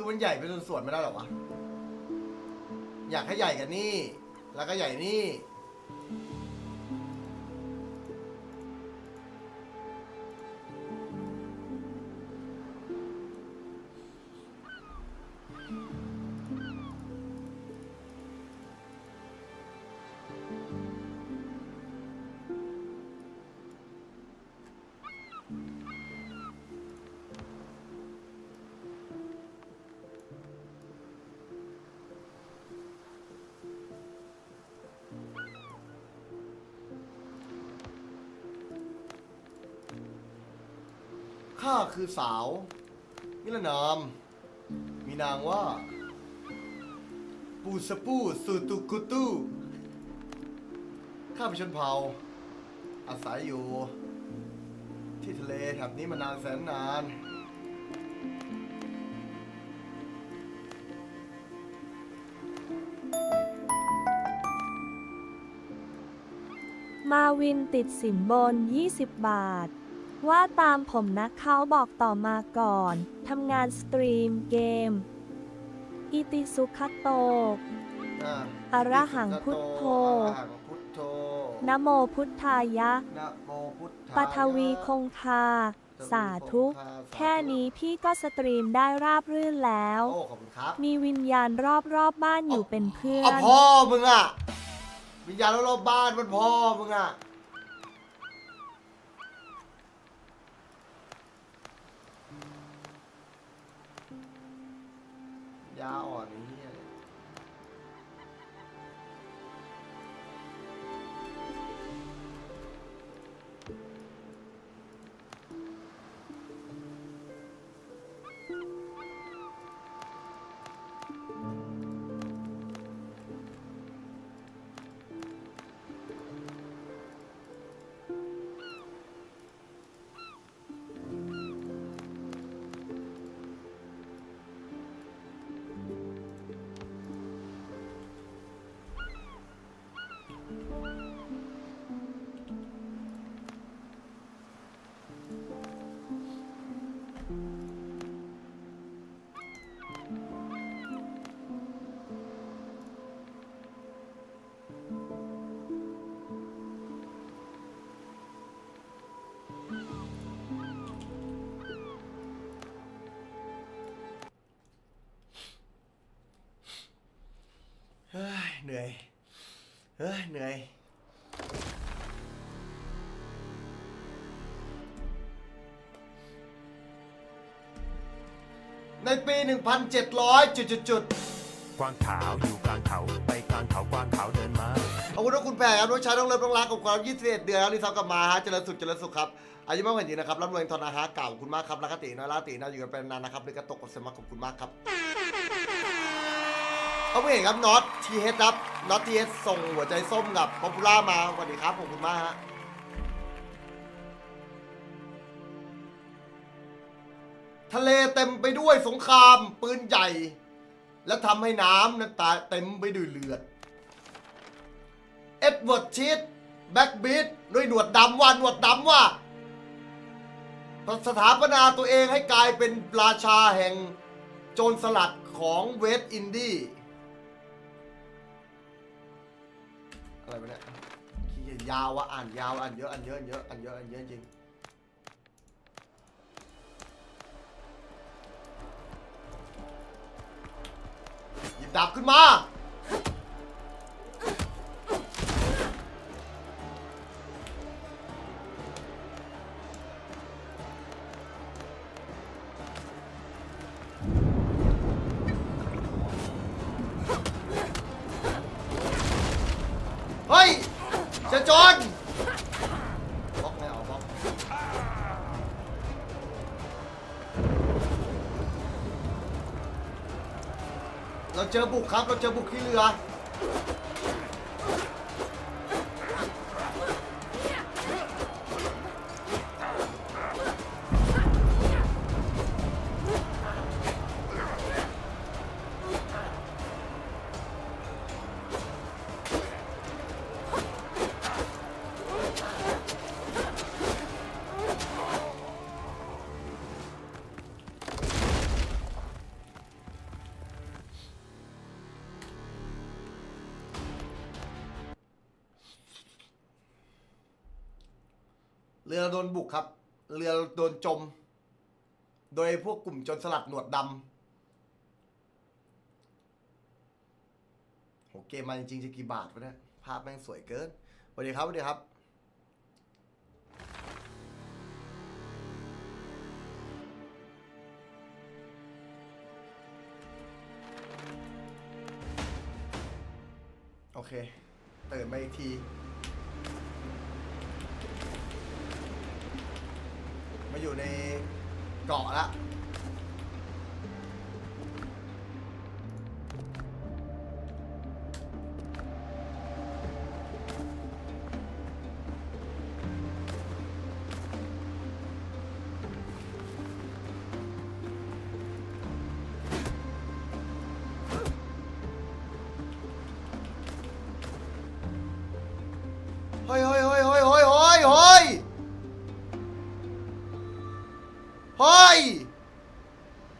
คือมันใหญ่เป็นส่วนๆไม่ได้หรอวะ อยากให้ใหญ่กันนี่ แล้วก็ใหญ่นี่ ข้าคือสาว นิรนาม มีนางว่า ปูสปูสุตุกุตุข้าเป็นชนเผ่า อาศัยอยู่ ที่ทะเลแถบนี้มานานแสนนาน มาวินติดสินบน 20 บาท ว่าตามผมนะเขาบอกต่อมาก่อน ทำงานสตรีมเกม อิติสุขโต อ่าอระหังพุทโธอรหังพุทโธนะโมพุทธายะ นะโมพุทธายะปทวีคงคา สาธุ แค่นี้พี่ก็สตรีมได้ราบรื่นแล้ว โอ้ขอบคุณครับมีวิญญาณรอบๆบบ้านอยู่เป็นเพื่อเอาน พ่อมึงอะวิญญาณรอบๆบ้านมันพ่อมึงอะ ยาอ่อน เหี้ยเนี่ยเฮ้ยเหนื่อย เฮ้ย เหนื่อย ในปี 1,700 จุดจุดจุดกวางขาวอยู่กลางเขาไปกลางเขากวางขาวเดินมาขอบคุณทุกคุณแปรครับน้องชายต้องเริ่มต้องรักกับความ21เดือนครับที่ซับกลับมาฮะเจริญสุขเจริญสุขครับอายุมากกว่านี้นะครับร่ำรวยทอนอาหารเก่าขอบคุณมากครับรักติน้อยรักตินะอยู่กันเป็นนานนะครับเลยกระตกกดสมัครขอบคุณมากครับ เขาไม่เห็นครับน็อตทีเฮดครับน็อตทีเฮดส่งหัวใจส้มกับป๊อปปูล่ามาสวัสดีครับขอบคุณมากฮะทะเลเต็มไปด้วยสงครามปืนใหญ่ และทำให้น้ำนั้นตาเต็มไปด้วยเลือด เอ็ดเวิร์ดชีตแบ็กบีทด้วยหนวดดำว่าหนวดดำว่าสถาปนาตัวเองให้กลายเป็นราชาแห่งโจรสลัดของเวสต์อินดี้ อะไรวะเนี่ยขี้ยาวอะอ่านยาวอ่านเยอะอ่านเยอะอ่านเยอะอ่านเยอะอ่านเยอะจริงหยิบดาบขึ้นมา เจอบุกครับ เราเจอบุกที่เรือ รือโดนบุกครับ เรือโดนจม โดยพวกกลุ่มจรสลัดหนวดดำโหเกมมาจริงๆจะกี่บาทวะเนี่ยภาพแม่งสวยเกินสวัสดีครับสวัสดีครับโอเคตื่นมาอีกที มา อยู่ในเกาะละ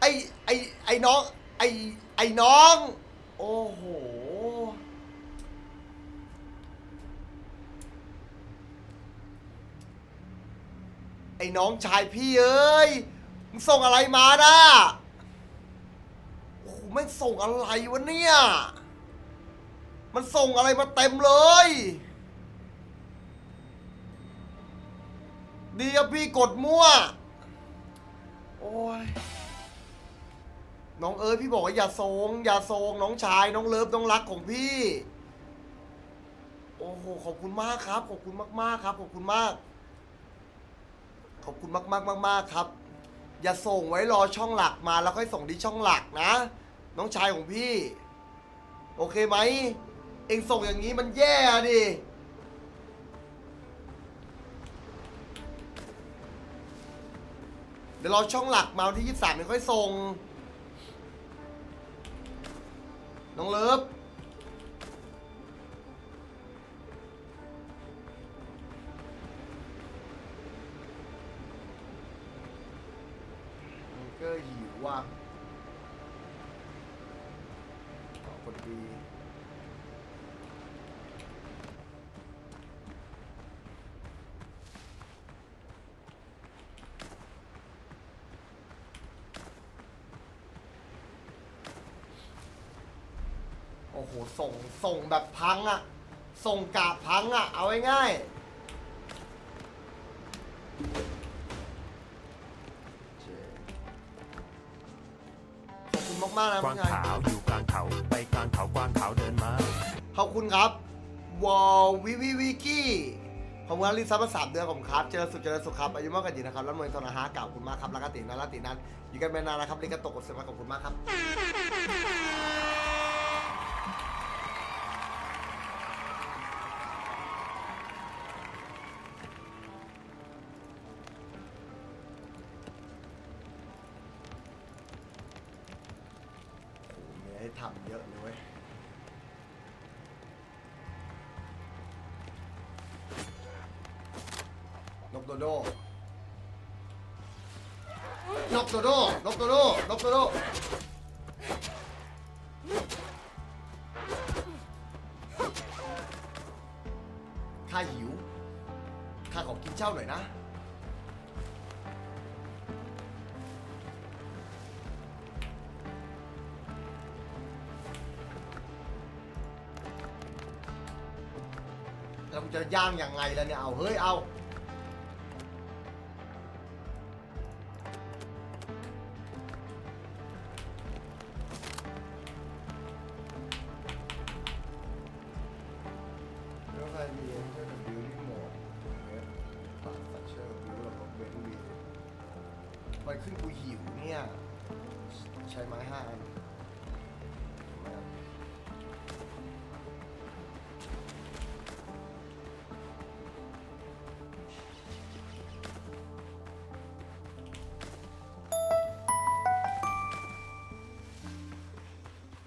ไอ้ไอ้ไอ้น้อง ไอ้ไอ้น้อง โอ้โห ไอ้น้องชายพี่เอ้ย มึงส่งอะไรมานะโอ้โหแม่งส่งอะไรวะเนี่ย มันส่งอะไรมาเต็มเลย ดีอะพี่กดมั่ว โอ้ย น้องเอ๋ยพี่บอกว่าอย่าส่งอย่าส่งน้องชายน้องเลิฟน้องรักของพี่ โอ้โหขอบคุณมากครับ ขอบคุณมากๆครับ ขอบคุณมาก ขอบคุณมากมากมากมากๆครับ อย่าส่งไว้รอช่องหลักมาแล้วค่อยส่งที่ช่องหลักนะ น้องชายของพี่ โอเคไหม เองส่งอย่างนี้มันแย่ดิ ดี๋ยวรอช่องหลักมาวันที่ 23เดี๋ยวค่อยส่ง น้องเลิฟมันก็หิวว่ะขอคนดี หส่งส่งแบบพังอะส่งกาบพังอะเอาง่ายๆเจ๊ขอบคุณมากๆนะกวางพี่ชายขาวอยู่กลางเขาไปกลางเขากวางขาวเดินมา ขอบคุณครับวอลวิวิวิกี้ขอบคุณครับลิซ่ามาสามเดือนผมครับ เจริญสุขเจริญสุขครับ อายุมากกว่าดีนะครับแล้วเมืองทนหาเก่าขอบคุณมากครับรักกตินั้นรักตินั้นอยู่กันไปนานนะครับลิกาโตกดเสมาขอบคุณมากครับ โดโดนกโดโดนกโดโดข้าหิว ข้าขอกินเจ้าหน่อยนะแล้วมึงจะย่างยังไงล่ะเนี่ย เอา เฮ้ย เอา ห้าอันมา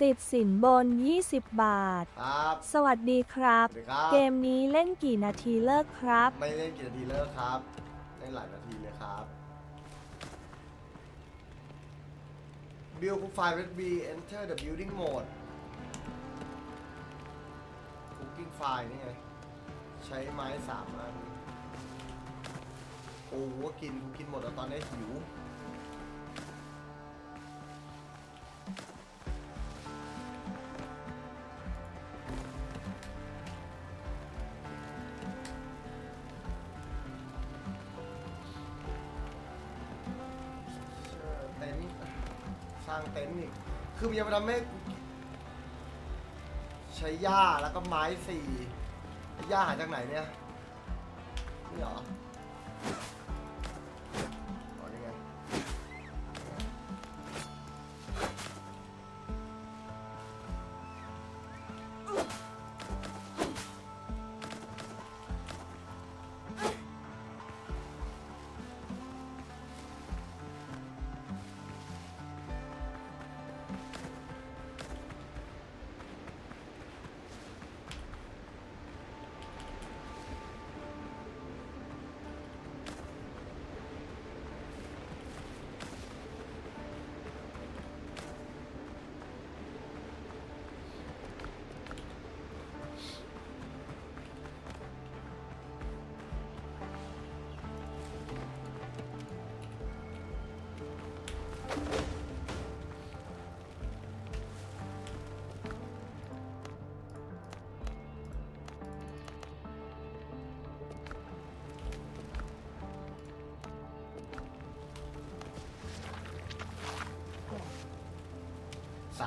ติดสินบน 20 บาท ครับ สวัสดีครับ สวัสดีครับ เกมนี้เล่นกี่นาทีเลิกครับ ไม่เล่นกี่นาทีเลิกครับเล่นหลายนาที Build คูไฟล์ Red B Enter the building mode Cooking file นี่ไง ใช้ไม้สามอันโอ้โหกินกูกินหมดแล้วตอนนี้หิว คือมันยังไม่ทำให้ใช้หญ้าแล้วก็ไม้สี่หญ้าหาจากไหนเนี่ย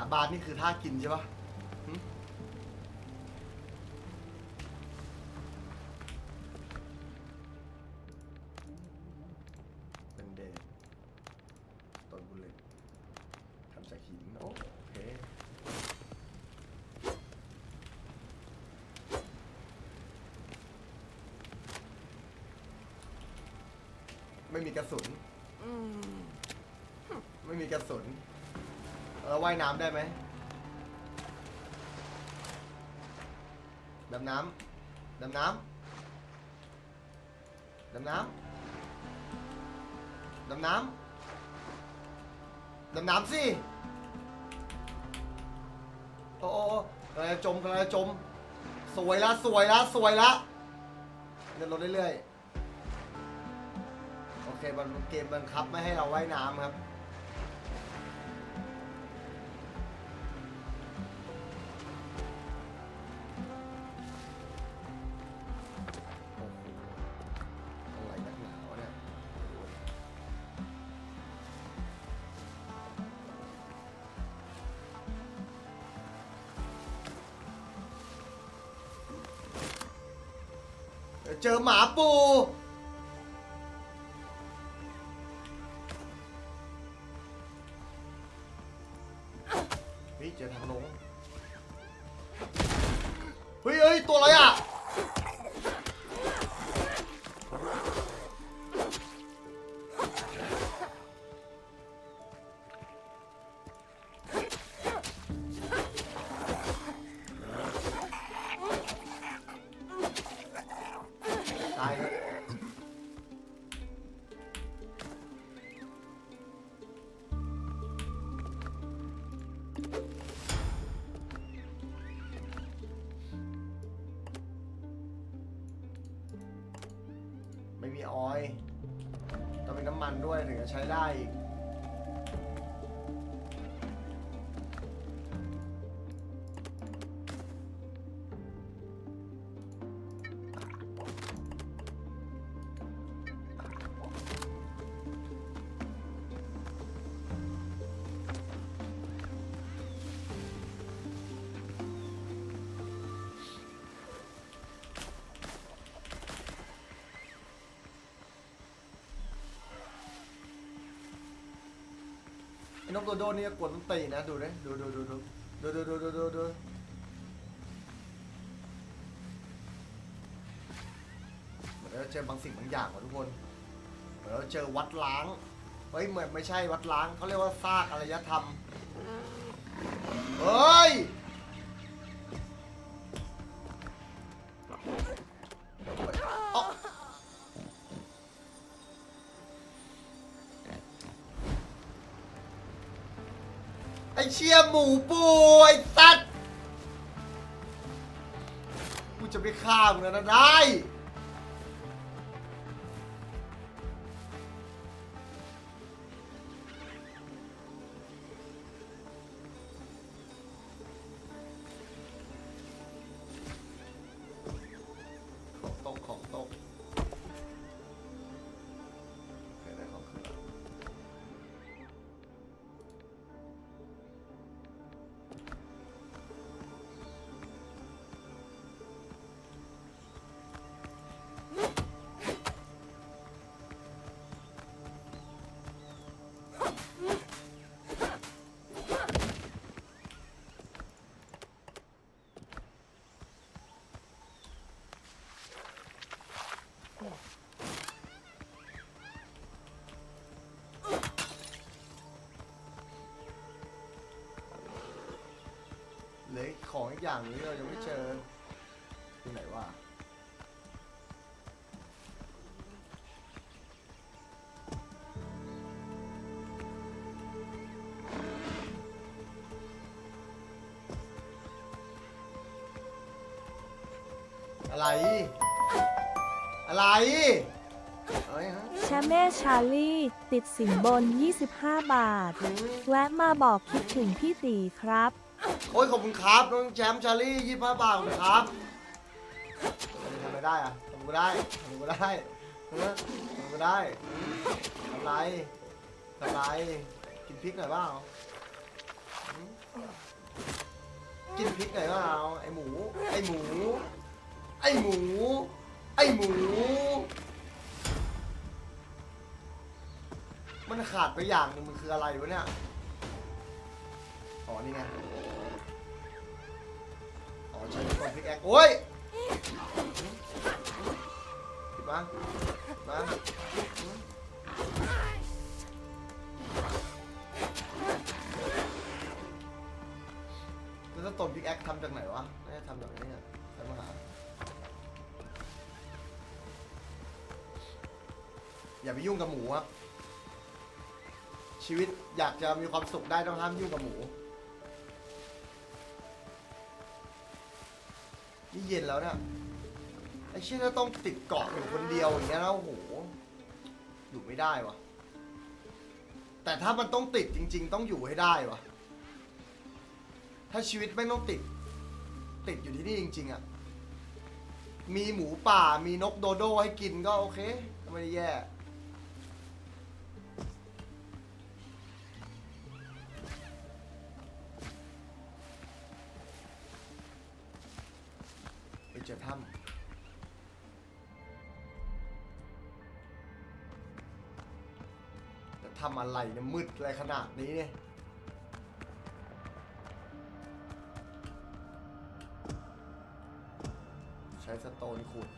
สาบานนี่คือท่ากินใช่ปะหึเป็นเดทต้นบุลเลตทำจากหินโอเค ไม่มีกระสุนไม่มีกระสุน เราว่ายน้ำได้ไหมดำน้ำดำน้ำดำน้ำดำน้ำดำน้ำสิโอ้โอ้โอ้กำลังจะจมกำลังจะจม สวยละสวยละสวยละเดินรถเรื่อยๆโอเคมันเกมบังคับไม่ให้เราว่ายน้ำครับ เดี๋ยวเจอหมาปู ก็ใช้ได้อีก นกโดโดนี่ก็กวนต้นตีนนะดูดิดูดูดูดูดูดูดูดูดูดูเหมือนเราเจอบางสิ่งบางอย่างว่ะทุกคนเหมือนเราเจอวัดล้างเฮ้ยเหมือนไม่ใช่วัดล้างเขาเรียกว่าซากอารยธรรมเฮ้ย อเชี่ยหมูปูไอสัตว์กูจะไปฆ่ามึงนะได้ ของอีกอย่างหนึงเรายังไม่เจอที่ไหนวะอะไร อะไรเอ้ยฮะแชมเม่ชาลีติดสินบน 25 บาท แวะมาบอกคิดถึงพี่ตีครับ โอ้ยขอบคุณครับน้องแชมป์ชาลี่ยี่ห้าบาทขอบคุณครับทำไม่ได้อะทำไม่ได้ทำไม่ได้เออทำไม่ได้ทำไรทำไรกินพริกหน่อยเปล่าหืมกินพริกหน่อยเปล่าไอหมู ไอหมู ไอหมู ไอหมู มันขาดไปอย่างหนึงมันคืออะไรวะเนี่ย อ๋อนี่ไง อ๋อใช้ตัวพิกแอคโอ้ยผิดปะผิดปะมแล้วต้นพิกแอคทำจากไหนวะน่าจะทำจากนี้เนี่ยใช้มาหา อย่าไปยุ่งกับหมูครับ ชีวิตอยากจะมีความสุขได้ต้องห้ามยุ่งกับหมู นี่เย็นแล้วเนี่ยไอ้เชี่ยถ้าต้องติดเกาะอยู่คนเดียวอย่างเงี้ยนะโอ้โหอยู่ไม่ได้วะแต่ถ้ามันต้องติดจริง ๆ ต้องอยู่ให้ได้วะถ้าชีวิตไม่ต้องติด ติดอยู่ที่นี่จริง ๆอะ่ะมีหมูป่ามีนกโดโดให้กินก็โอเคไม่ได้แย่ จอถ้ำจะทำอะไรเนี่ยมืดอะไรขนาดนี้เนี่ยใช้สโตนขุด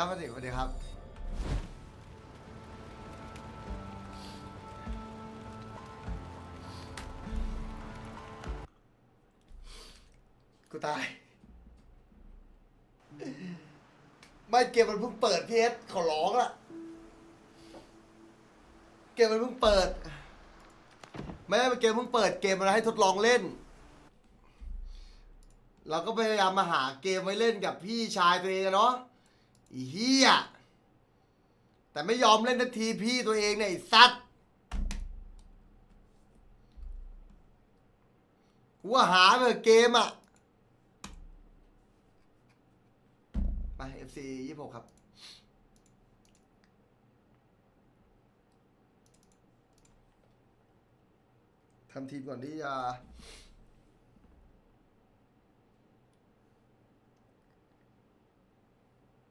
ครับสวัสดีสวัสดีครับ กูตาย ไม่เกมมันเพิ่งเปิดพีเอสขอร้องละเกมมันเพิ่งเปิด ไม่ใช่เกมเพิ่งเปิดเกมมันให้ทดลองเล่น เราก็พยายามมาหาเกมไว้เล่นกับพี่ชายตัวเองอะเนาะ อีเหี้ยแต่ไม่ยอมเล่นนาทีพี่ตัวเองเนี่ยไอ้สัตว์กูว่าหาไปเถอเกมอะ ไป FC ยี่หกครับทำทีมก่อนที่จะ